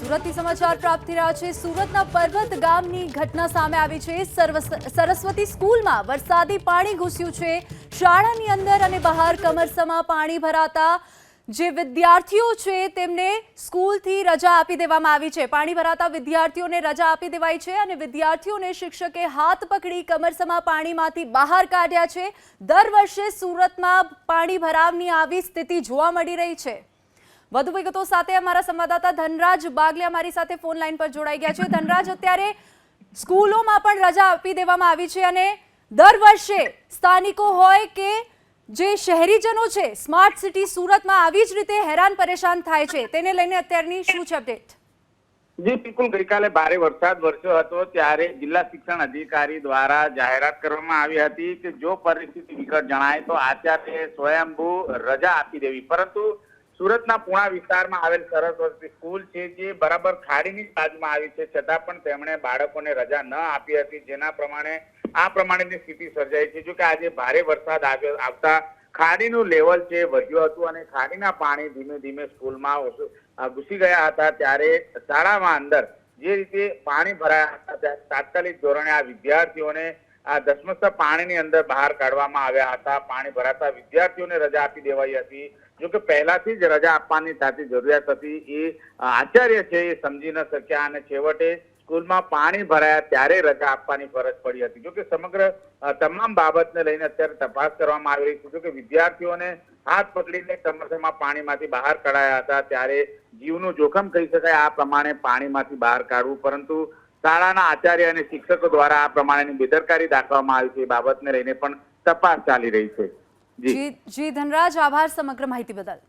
સુરતથી સમાચાર પ્રાપ્ત થઈ રહ્યા છે. સુરતના પર્વત ગામની ઘટના સામે આવી છે. સરસ્વતી સ્કૂલમાં વરસાદી પાણી ઘૂસ્યું છે. શાળાની અંદર અને બહાર કમરસમાં પાણી ભરાતા જે વિદ્યાર્થીઓ છે, તેમને સ્કૂલથી રજા આપી દેવામાં આવી છે. પાણી ભરાતા વિદ્યાર્થીઓને રજા આપી દેવાઈ છે અને વિદ્યાર્થીઓને શિક્ષકે હાથ પકડી કમરસમાં પાણીમાંથી બહાર કાઢ્યા છે. દર વર્ષે સુરતમાં પાણી ભરાવની આવી સ્થિતિ જોવા મળી રહી છે. વધુ વિગતો સાથે અમારા સંવાદદાતા ધનરાજ બાગલે અમારી સાથે ફોન લાઈન પર જોડાઈ ગયા છે. ધનરાજ, અત્યારે સ્કૂલોમાં પણ રજા આપી દેવામાં આવી છે અને દર વર્ષે સ્થાનિકો હોય કે જે શહેરીજનો છે, સ્માર્ટ સિટી સુરતમાં આવી જ રીતે હેરાન પરેશાન થાય છે. તેને લઈને અત્યારની શું છે અપડેટ? જી, બિલકુલ. ગઈકાલે ભારે વરસાદ વરસ્યો હતો ત્યારે જિલ્લા શિક્ષણ અધિકારી દ્વારા જાહેરાત કરવામાં આવી હતી કે જો પરિસ્થિતિ વિકટ જણાય તો આચાર્ય સ્વયંભૂ રજા આપી દેવી. પરંતુ સુરતના પુણા વિસ્તારમાં આવેલ સરસ્વતી સ્કૂલ છે જે બરાબર ખાડીની બાજુમાં આવી છે. છતાં પણ તેમણે બાળકોને રજા ન આપી હતી, જેના પ્રમાણે આ પ્રમાણેની સ્થિતિ સર્જાઈ છે. જો કે આજે ભારે વરસાદ આવ્યો, આવતા ખાડીનું લેવલ છે વધ્યું હતું અને ખાડીના પાણી ધીમે ધીમે સ્કૂલમાં ઘૂસી ગયા હતા, ત્યારે શાળામાં અંદર જે રીતે પાણી ભરાયા હતા તાત્કાલિક ધોરણે આ વિદ્યાર્થીઓને આ ધસમસતા પાણીની અંદર બહાર કાઢવામાં આવ્યા હતા. પાણી ભરાતા વિદ્યાર્થીઓને રજા આપી દેવાઈ હતી. જો કે પહેલાથી જ રજા આપવાની તાતી જરૂરિયાત હતી. એ આચાર્ય છે એ સમજી ન શક્યા અને છેવટે સ્કૂલમાં પાણી ભરાયા ત્યારે રજા આપવાની ફરજ પડી હતી. જો સમગ્ર તમામ બાબતને લઈને અત્યારે તપાસ કરવામાં આવી રહી છે. જો વિદ્યાર્થીઓને હાથ પકડીને કમરસેમાં પાણીમાંથી બહાર કઢાયા હતા ત્યારે જીવનું જોખમ કહી શકાય. આ પ્રમાણે પાણીમાંથી બહાર કાઢવું. પરંતુ શાળાના આચાર્ય અને શિક્ષકો દ્વારા આ પ્રમાણેની બેદરકારી દાખવવામાં આવી છે. એ બાબતને લઈને પણ તપાસ ચાલી રહી છે. જી. જી ધનરાજ, આભાર સમગ્ર માહિતી બદલ.